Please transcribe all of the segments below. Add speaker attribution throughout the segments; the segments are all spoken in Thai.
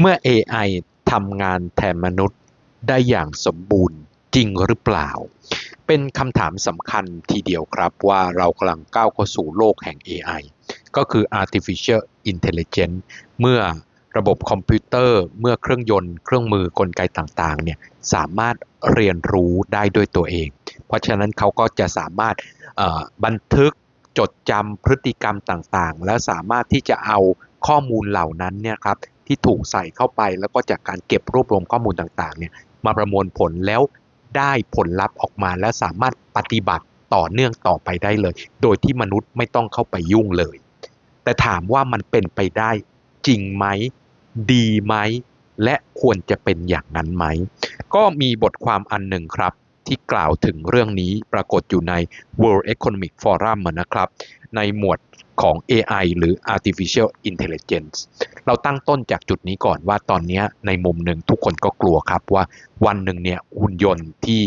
Speaker 1: เมื่อ AI ทำงานแทนมนุษย์ได้อย่างสมบูรณ์จริงหรือเปล่า เป็นคำถามสำคัญทีเดียวครับว่าเรากำลังก้าวเข้าสู่โลกแห่ง AI ก็คือ artificial intelligence เมื่อระบบคอมพิวเตอร์เมื่อเครื่องยนต์ เครื่องมือกลไกต่างๆเนี่ยสามารถเรียนรู้ได้ด้วยตัวเอง เพราะฉะนั้นเขาก็จะสามารถบันทึกจดจำพฤติกรรมต่างๆ และสามารถที่จะเอาข้อมูลเหล่านั้นเนี่ยครับ ที่ถูกใส่เข้าไป แล้วก็จากการเก็บรวบรวมข้อมูลต่างๆเนี่ยมาประมวลผลแล้วได้ผลลัพธ์ออกมาและสามารถปฏิบัติต่อเนื่องต่อไปได้เลย โดยที่มนุษย์ไม่ต้องเข้าไปยุ่งเลย แต่ถามว่ามันเป็นไปได้จริงไหม ดีไหม และควรจะเป็นอย่างนั้นไหม ก็มีบทความอันหนึ่งครับ ที่กล่าวถึงเรื่องนี้ปรากฏอยู่ใน World Economic Forum นะครับ ในหมวด ของ AI หรือ Artificial Intelligence เราตั้งต้นจากจุดนี้ก่อนว่าตอนนี้ในมุมหนึ่งทุกคนก็กลัวครับว่าวันหนึ่งเนี่ยหุ่นยนต์ที่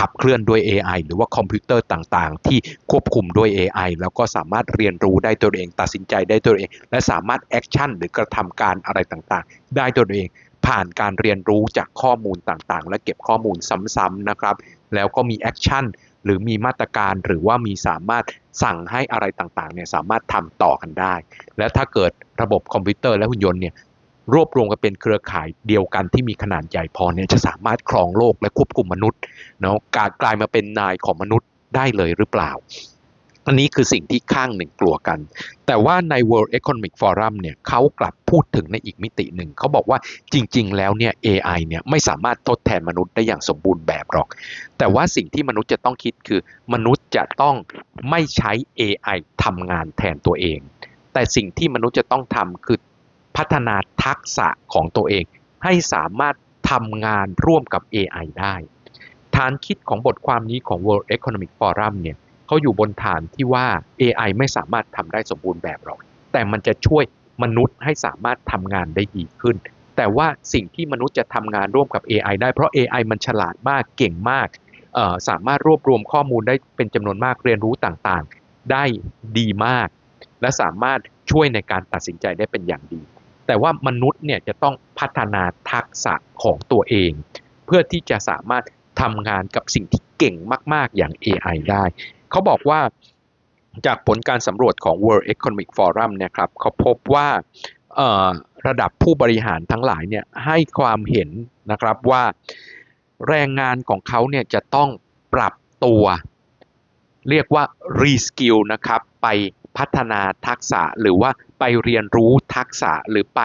Speaker 1: ขับเคลื่อนด้วย AI หรือว่าคอมพิวเตอร์ต่างๆ ที่ควบคุมด้วย AI แล้วก็สามารถเรียนรู้ได้ตัวเอง ตัดสินใจได้ตัวเอง และสามารถแอคชั่นหรือกระทำการอะไรต่างๆ ได้ตัวเอง ผ่านการเรียนรู้จากข้อมูลต่างๆ และเก็บข้อมูลซ้ำๆนะครับ แล้วก็มีแอคชั่น หรือมีมาตรการหรือว่ามีสามารถสั่งให้อะไรต่างๆเนี่ยสามารถทำต่อกันได้ และถ้าเกิดระบบคอมพิวเตอร์และหุ่นยนต์เนี่ยรวบรวมกันเป็นเครือข่ายเดียวกันที่มีขนาดใหญ่พอเนี่ยจะสามารถครองโลกและควบคุมมนุษย์เนาะการกลายมาเป็นนายของมนุษย์ได้เลยหรือเปล่า อันนี้คือสิ่งที่ข้างหนึ่งกลัวกัน แต่ว่าใน World Economic Forum เนี่ยเขากลับพูดถึงในอีกมิติหนึ่ง เขาบอกว่าจริง ๆ แล้วเนี่ย AI เนี่ยไม่สามารถทดแทนมนุษย์ได้อย่างสมบูรณ์แบบหรอก แต่ว่าสิ่งที่มนุษย์จะต้องคิดคือ มนุษย์จะต้องไม่ใช้ AI ทำงานแทนตัวเอง แต่สิ่งที่มนุษย์จะต้องทำคือพัฒนาทักษะของตัวเอง ให้สามารถทำงานร่วมกับ AI ได้ ฐานคิดของบทความนี้ของ World Economic Forum เนี่ย เขาอยู่บนฐานที่ว่า AI ไม่สามารถทำได้สมบูรณ์แบบหรอก แต่มันจะช่วยมนุษย์ให้สามารถทำงานได้ดีขึ้น แต่ว่าสิ่งที่มนุษย์จะทำงานร่วมกับ AI ได้เพราะ AI มันฉลาดมากเก่งมากสามารถรวบรวมข้อมูลได้เป็นจำนวนมากเรียนรู้ต่างๆ ได้ดีมาก และสามารถช่วยในการตัดสินใจได้เป็นอย่างดี แต่ว่ามนุษย์เนี่ยจะต้องพัฒนาทักษะของตัวเอง เพื่อที่จะสามารถทำงานกับสิ่งที่เก่งมาก ๆ อย่าง AI ได้ เขาบอกว่าจากผลการสำรวจของ World Economic Forum เนี่ยครับเขาพบว่าระดับผู้บริหารทั้งหลายเนี่ยให้ความเห็นนะครับว่าแรงงานของเขาเนี่ยจะต้องปรับตัว เรียกว่า reskill นะครับไปพัฒนาทักษะหรือว่าไปเรียนรู้ทักษะหรือไป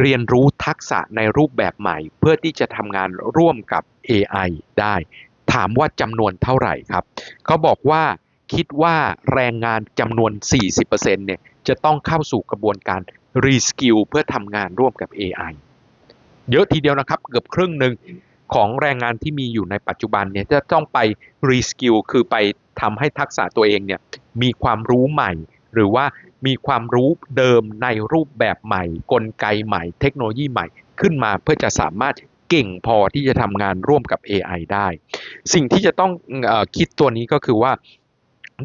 Speaker 1: เรียนรู้ทักษะในรูปแบบใหม่ เพื่อที่จะทำงานร่วมกับ AI ได้ ถามว่าจำนวนเท่าไหร่ครับเขาบอกว่าคิดว่าแรงงานจำนวน 40%เนี่ยจะต้องเข้าสู่กระบวนการ reskill เพื่อทำงานร่วมกับ AI เยอะทีเดียวนะครับ เกือบครึ่งหนึ่งของแรงงานที่มีอยู่ในปัจจุบันเนี่ยจะต้องไป reskill คือไปทำให้ทักษะตัวเองเนี่ยมีความรู้ใหม่ หรือว่ามีความรู้เดิมในรูปแบบใหม่ กลไกใหม่ เทคโนโลยีใหม่ขึ้นมาเพื่อจะสามารถ เก่งพอที่จะทำงานร่วมกับ AI ได้ สิ่งที่จะต้องอคิดตัวนี้ก็คือว่า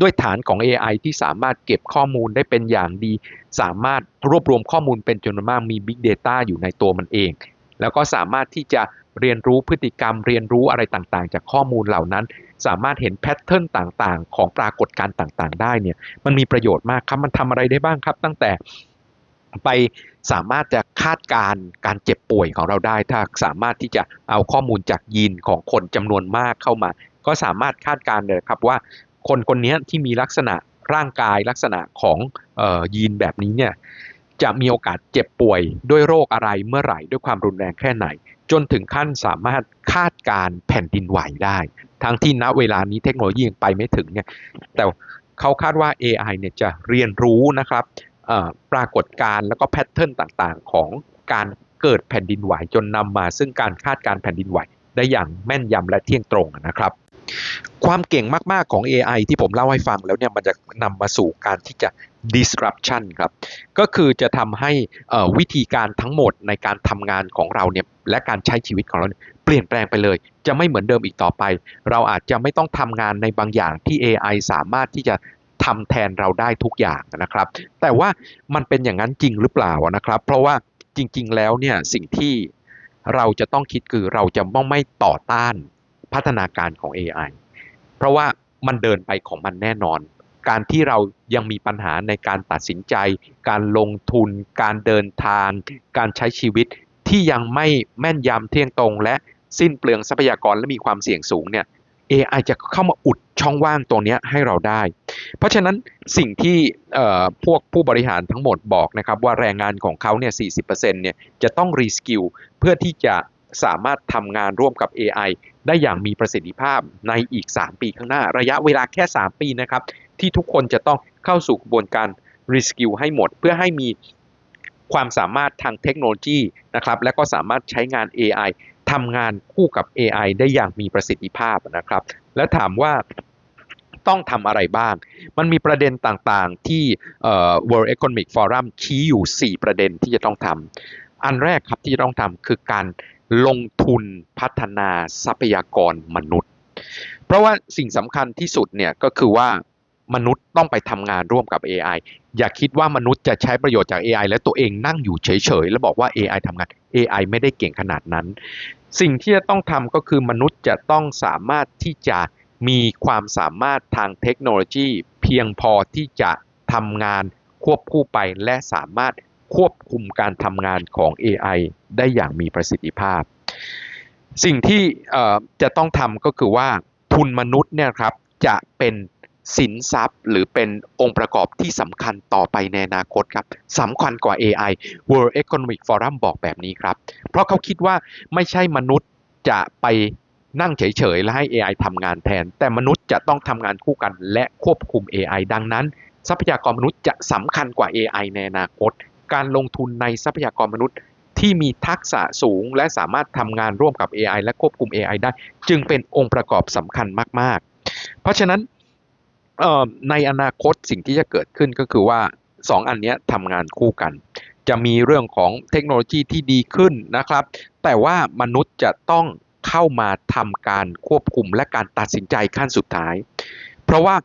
Speaker 1: ด้วยฐานของ AI ที่สามารถเก็บข้อมูลได้เป็นอย่างดี สามารถรวบรวมข้อมูลเป็นจำนวนมากมี Big Data อยู่ในตัวมันเอง แล้วก็สามารถที่จะเรียนรู้พฤติกรรม เรียนรู้อะไรต่างๆ จากข้อมูลเหล่านั้น สามารถเห็นแพทเทิร์นต่างๆ ของปรากฏการณ์ต่างๆ ได้เนี่ยมันมีประโยชน์มากครับ มันทำอะไรได้บ้างครับ ตั้งแต่ ไปสามารถจะคาดการณ์การเจ็บป่วยของเราได้ ถ้าสามารถที่จะเอาข้อมูลจากยีนของคนจำนวนมากเข้ามา ก็สามารถคาดการณ์เลยครับว่า คนคนนี้ที่มีลักษณะร่างกายลักษณะของออยีนแบบนี้เนี่ยจะมีโอกาสเจ็บป่วยด้วยโรคอะไรเมื่อไหร่ด้วยความรุนแรงแค่ไหน จนถึงขั้นสามารถคาดการณ์แผ่นดินไหวได้ ทั้งที่ณเวลานี้เทคโนโลยียังไปไม่ถึงเนี่ยแต่เขาคาดว่า AI เนี่ยจะเรียนรู้นะครับ ปรากฏการณ์แล้วก็แพทเทิร์นต่างๆ ของการเกิดแผ่นดินไหวจนนำมา ซึ่งการคาดการแผ่นดินไหวได้อย่างแม่นยำและเที่ยงตรงนะครับ ความเก่งมากๆของ AI ที่ผมเล่าให้ฟังแล้วเนี่ยมันจะนำมาสู่การที่จะ disruption ครับ ก็คือจะทำให้วิธีการทั้งหมดในการทำงานของเราเนี่ยและการใช้ชีวิตของเราเนี่ยเปลี่ยนแปลงไปเลย จะไม่เหมือนเดิมอีกต่อไป เราอาจจะไม่ต้องทำงานในบางอย่างที่ AI สามารถที่จะ ทำแทนเราได้ทุกอย่างนะครับ แต่ว่ามันเป็นอย่างนั้นจริงหรือเปล่านะครับ เพราะว่าจริง ๆ แล้วเนี่ยสิ่งที่เราจะต้องคิดคือเราจะต้องไม่ต่อต้านพัฒนาการของ AI เพราะว่ามันเดินไปของมันแน่นอน การที่เรายังมีปัญหาในการตัดสินใจ การลงทุน การเดินทาง การใช้ชีวิตที่ยังไม่แม่นยำเที่ยงตรง และสิ้นเปลืองทรัพยากรและมีความเสี่ยงสูงเนี่ย AI จะเข้ามาอุดช่องว่างตรงนี้ให้เราได้ เพราะฉะนั้นสิ่งที่พวกผู้บริหารทั้งหมดบอกนะครับว่าแรงงานของเขาเนี่ย 40%เนี่ยจะต้องรีสกิลเพื่อที่จะสามารถทำงานร่วมกับ AI ได้อย่างมีประสิทธิภาพในอีก 3 ปีข้างหน้า ระยะเวลาแค่ 3 ปีนะครับที่ทุกคนจะต้องเข้าสู่กระบวนการรีสกิลให้หมด เพื่อให้มีความสามารถทางเทคโนโลยีนะครับและก็สามารถใช้งาน AI ทำงานคู่กับ AI ได้อย่างมีประสิทธิภาพนะครับ และถามว่าต้องทำอะไรบ้าง มันมีประเด็นต่างๆที่ World Economic Forum ชี้อยู่ 4 ประเด็นที่จะต้องทำ อันแรกครับที่จะต้องทำคือการลงทุนพัฒนาทรัพยากรมนุษย์ เพราะว่าสิ่งสำคัญที่สุดเนี่ยก็คือว่ามนุษย์ต้องไปทำงานร่วมกับ AI อย่าคิดว่ามนุษย์จะใช้ประโยชน์จาก AI และตัวเองนั่งอยู่เฉยๆ แล้วบอกว่า AI ทำงาน AI ไม่ได้เก่งขนาดนั้น สิ่งที่จะต้องทำก็คือมนุษย์จะต้องสามารถที่จะมีความสามารถทางเทคโนโลยี เพียงพอที่จะทำงานควบคู่ไปและสามารถควบคุมการทำงานของ AI ได้อย่างมีประสิทธิภาพ สิ่งที่จะต้องทำก็คือว่าทุนมนุษย์เนี่ยครับจะเป็น สินทรัพย์หรือเป็นองค์ประกอบที่สำคัญต่อไปในอนาคตครับสำคัญกว่า AI World Economic Forum บอกแบบนี้ครับ เพราะเขาคิดว่าไม่ใช่มนุษย์จะไปนั่งเฉยๆ และให้ AI ทำงานแทน แต่มนุษย์จะต้องทำงานคู่กันและควบคุม AI ดังนั้น ทรัพยากรมนุษย์จะสำคัญกว่า AI ในอนาคต การลงทุนในทรัพยากรมนุษย์ที่มีทักษะสูง และสามารถทำงานร่วมกับ AI และควบคุม AI ได้ จึงเป็นองค์ประกอบสำคัญมาก ๆ เพราะฉะนั้น ในอนาคตสิ่งที่จะเกิดขึ้นก็คือว่า 2 อันนี้ทำงานคู่กัน จะมีเรื่องของเทคโนโลยีที่ดีขึ้นนะครับ แต่ว่ามนุษย์จะต้องเข้ามาทำการควบคุมและการตัดสินใจขั้นสุดท้าย เพราะว่า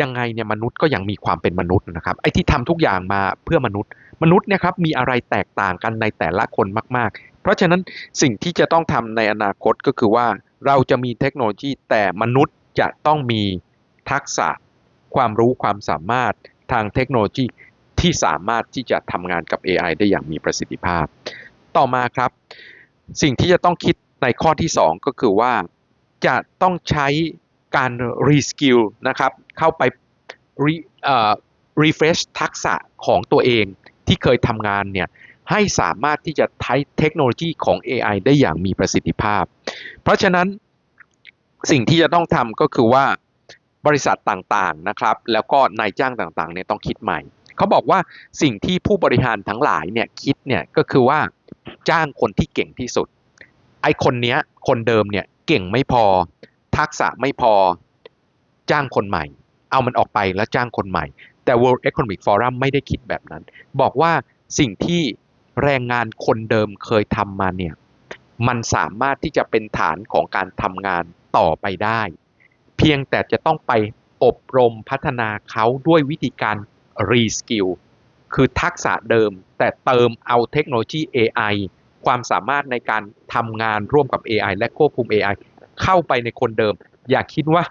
Speaker 1: ยังไงเนี่ยมนุษย์ก็ยังมีความเป็นมนุษย์นะครับไอ้ที่ทำทุกอย่างมาเพื่อมนุษย์ มนุษย์เนี่ยครับมีอะไรแตกต่างกันในแต่ละคนมาก ๆ เพราะฉะนั้นสิ่งที่จะต้องทำในอนาคตก็คือว่าเราจะมีเทคโนโลยีแต่มนุษย์จะต้องมีทักษะ ความรู้ความสามารถทางเทคโนโลยีที่สามารถที่จะทำงานกับ AI ได้อย่างมีประสิทธิภาพ ต่อมาครับ สิ่งที่จะต้องคิดในข้อที่ 2 ก็คือว่าจะต้องใช้การรีสกิลนะครับเข้าไปรีเอ่อ refresh ทักษะของตัวเองที่เคยทำงานเนี่ยให้สามารถที่จะใช้เทคโนโลยีของ AI ได้อย่างมีประสิทธิภาพ เพราะฉะนั้นสิ่งที่จะต้องทำก็คือว่า บริษัทต่างๆนะครับแล้วก็นายจ้างต่างๆเนี่ยต้องคิดใหม่ เขาบอกว่าสิ่งที่ผู้บริหารทั้งหลายเนี่ยคิดเนี่ยก็คือว่าจ้างคนที่เก่งที่สุด ไอคนเนี้ยคนเดิมเนี่ยเก่งไม่พอ ทักษะไม่พอจ้างคนใหม่ เอามันออกไปแล้วจ้างคนใหม่ แต่ World Economic Forum ไม่ได้คิดแบบนั้น บอกว่าสิ่งที่แรงงานคนเดิมเคยทำมาเนี่ยมันสามารถที่จะเป็นฐานของการทำงานต่อไปได้ พียงแต่จะต้องไปอบรมพัฒนาเขาด้วยวิธีการรีสกิลคือทักษะเดิม แต่เติมเอาเทคโนโลยี AI ความสามารถในการทำงานร่วมกับ AI และควบคุม AI เข้าไปในคนเดิม อย่าคิดว่า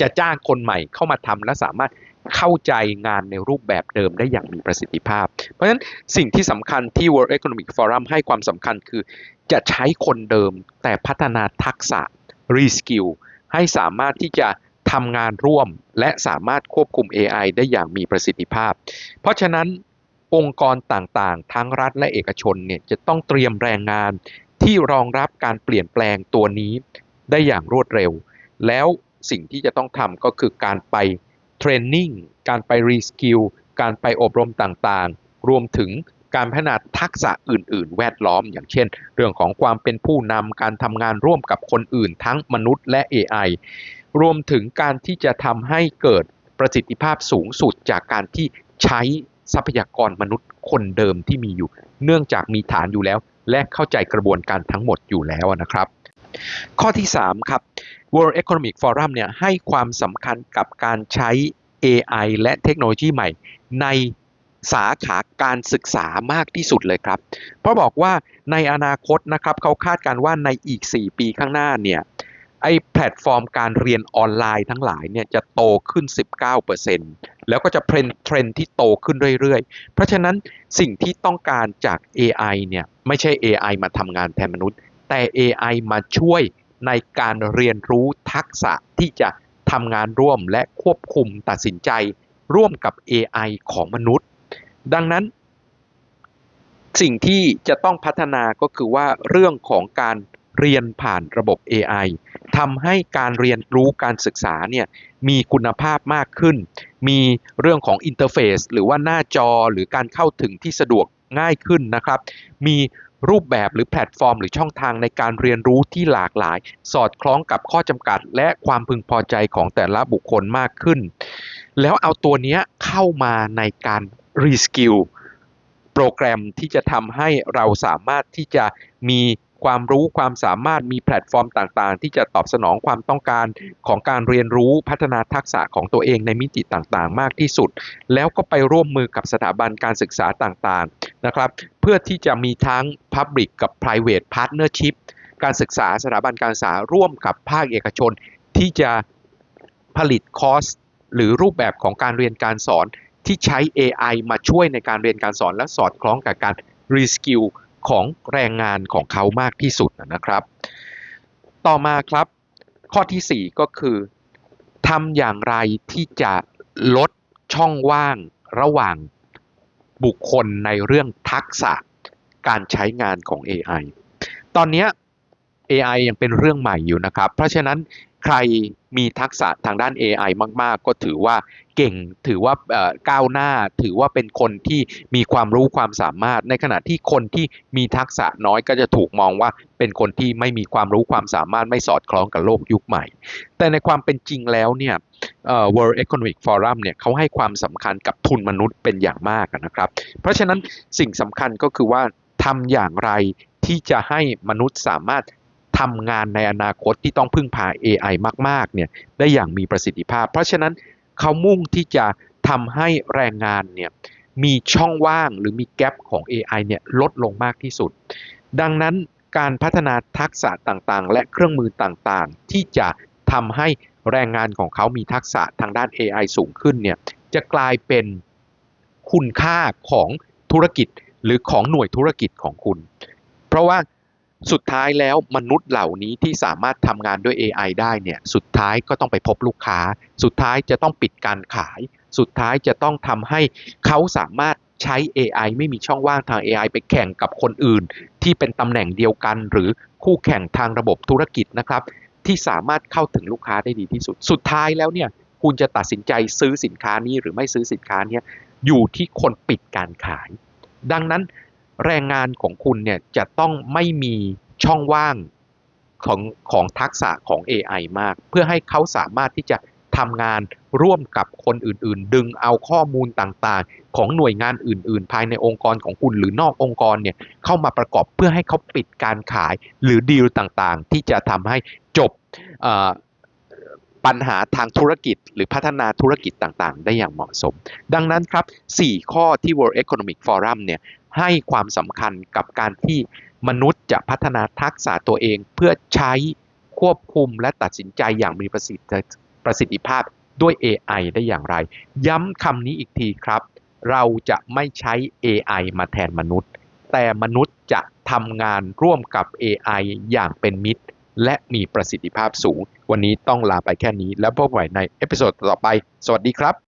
Speaker 1: จะจ้างคนใหม่เข้ามาทำและสามารถเข้าใจงานในรูปแบบเดิมได้อย่างมีประสิทธิภาพ เพราะฉะนั้นสิ่งที่สำคัญที่ World Economic Forum ให้ความสำคัญคือ จะใช้คนเดิมแต่พัฒนาทักษะรีสกิล ให้สามารถที่จะทำงานร่วมและสามารถควบคุม AI ได้อย่างมีประสิทธิภาพ เพราะฉะนั้นองค์กรต่างๆ ทั้งรัฐและเอกชนเนี่ยจะต้องเตรียมแรงงานที่รองรับการเปลี่ยนแปลงตัวนี้ได้อย่างรวดเร็ว แล้วสิ่งที่จะต้องทำก็คือการไปเทรนนิ่ง การไปรีสกิล การไปอบรมต่างๆ รวมถึง การพัฒนาทักษะอื่น ๆ แวดล้อม อย่างเช่น เรื่องของความเป็นผู้นำการทำงานร่วมกับคนอื่น ทั้งมนุษย์และ AI รวมถึงการที่จะทำให้เกิดประสิทธิภาพสูงสุดจากการที่ใช้ทรัพยากรมนุษย์คนเดิมที่มีอยู่ เนื่องจากมีฐานอยู่แล้ว และเข้าใจกระบวนการทั้งหมดอยู่แล้วนะครับ ข้อที่ 3 ครับ World Economic Forum เนี่ยให้ความสำคัญกับการใช้ AI และเทคโนโลยีใหม่ใน สาขาการศึกษามากที่สุดเลยครับ เพราะบอกว่าในอนาคตนะครับเขาคาดการณ์ว่าในอีก 4 ปีข้างหน้าเนี่ยไอแพลตฟอร์มการเรียนออนไลน์ทั้งหลายเนี่ยจะโตขึ้น 19%แล้วก็จะเป็นเทรนด์ที่โตขึ้นเรื่อยๆ เพราะฉะนั้นสิ่งที่ต้องการจาก AI เนี่ยไม่ใช่ AI มาทำงานแทนมนุษย์ แต่ AI มาช่วยในการเรียนรู้ทักษะที่จะทำงานร่วมและควบคุมตัดสินใจร่วมกับ AI ของมนุษย์ ดังนั้น สิ่งที่จะต้องพัฒนาก็คือว่าเรื่องของการเรียนผ่านระบบ AI ทำให้การเรียนรู้การศึกษาเนี่ยมีคุณภาพมากขึ้น มีเรื่องของอินเทอร์เฟซหรือว่าหน้าจอหรือการเข้าถึงที่สะดวกง่ายขึ้นนะครับ มีรูปแบบหรือแพลตฟอร์ม หรือช่องทางในการเรียนรู้ที่หลากหลาย สอดคล้องกับข้อจำกัด และความพึงพอใจของแต่ละบุคคลมากขึ้น แล้วเอาตัวนี้เข้ามาในการ รีสกิลโปรแกรมที่จะทำให้เราสามารถที่จะมีความรู้ความสามารถมีแพลตฟอร์มต่างๆ ที่จะตอบสนองความต้องการของการเรียนรู้พัฒนาทักษะของตัวเองในมิติต่างๆ มากที่สุด แล้วก็ไปร่วมมือกับสถาบันการศึกษาต่างๆนะครับ เพื่อที่จะมีทั้ง Public กับ Private Partnership การศึกษาสถาบันการศึกษาร่วมกับภาคเอกชน ที่จะผลิตคอร์สหรือรูปแบบของการเรียนการสอน ที่ใช้ AI มาช่วยในการเรียนการสอนและสอดคล้องกับการรีสกิลของแรงงานของเขามากที่สุดนะครับ ต่อมาครับ ข้อทีสี่ 4 ก็คือทำอย่างไรที่จะลดช่องว่างระหว่างบุคคลในเรื่องทักษะการใช้งานของ AI ตอนนี้ AI ยังเป็นเรื่องใหม่อยู่นะครับ เพราะฉะนั้น ใครมีทักษะทางด้าน AI มาก ๆ ก็ถือว่าเก่งถือว่าก้าวหน้า ถือว่าเป็นคนที่มีความรู้ความสามารถ ในขณะที่คนที่มีทักษะน้อยก็จะถูกมองว่าเป็นคนที่ไม่มีความรู้ความสามารถไม่สอดคล้องกับโลกยุคใหม่ แต่ในความเป็นจริงแล้วเนี่ย World Economic Forum เนี่ยเขาให้ความสำคัญกับทุนมนุษย์เป็นอย่างมากนะครับ เพราะฉะนั้นสิ่งสำคัญก็คือว่าทำอย่างไรที่จะให้มนุษย์สามารถ ทำงานในอนาคตที่ต้องพึ่งพา AI มากๆเนี่ยได้อย่างมีประสิทธิภาพ เพราะฉะนั้นเขามุ่งที่จะทำให้แรงงานเนี่ยมีช่องว่างหรือมีแกลบของ AI เนี่ยลดลงมากที่สุด ดังนั้นการพัฒนาทักษะต่างๆ และเครื่องมือต่างๆ ที่จะทำให้แรงงานของเขามีทักษะทางด้าน AI สูงขึ้นเนี่ยจะกลายเป็นคุณค่าของธุรกิจหรือของหน่วยธุรกิจของคุณ เพราะว่า สุดท้ายแล้วมนุษย์เหล่านี้ที่สามารถทำงานด้วย AI ได้เนี่ยสุดท้ายก็ต้องไปพบลูกค้า สุดท้ายจะต้องปิดการขาย สุดท้ายจะต้องทำให้เขาสามารถใช้ AI ไม่มีช่องว่างทาง AI ไปแข่งกับคนอื่น ที่เป็นตำแหน่งเดียวกัน หรือคู่แข่งทางระบบธุรกิจนะครับที่สามารถเข้าถึงลูกค้าได้ดีที่สุด สุดท้ายแล้วเนี่ยคุณจะตัดสินใจซื้อสินค้านี้หรือไม่ซื้อสินค้านี้อยู่ที่คนปิดการขาย ดังนั้น แรงงานของคุณเนี่ยจะต้องไม่มีช่องว่างของของทักษะของ AI มาก เพื่อให้เขาสามารถที่จะทำงานร่วมกับคนอื่นๆ ดึงเอาข้อมูลต่างๆ ของหน่วยงานอื่น ๆ ภายในองค์กรของคุณหรือนอกองค์กรเนี่ยเข้ามาประกอบเพื่อให้เขาปิดการขายหรือดีลต่างๆ ที่จะทำให้จบปัญหาทางธุรกิจ หรือพัฒนาธุรกิจต่างๆ ได้อย่างเหมาะสม ดังนั้นครับ 4 ข้อที่ World Economic Forum เนี่ย ให้ความสำคัญกับการที่มนุษย์จะพัฒนาทักษะตัวเองเพื่อใช้ควบคุมและตัดสินใจอย่างมีประสิทธิประสิทธิภาพด้วย AI ได้อย่างไร ย้ำคำนี้อีกทีครับ เราจะไม่ใช้ AI มาแทนมนุษย์ แต่มนุษย์จะทำงานร่วมกับ AI อย่างเป็นมิตร และมีประสิทธิภาพสูง วันนี้ต้องลาไปแค่นี้แล้วพบกันใหม่ในเอพิโซดต่อไป สวัสดีครับ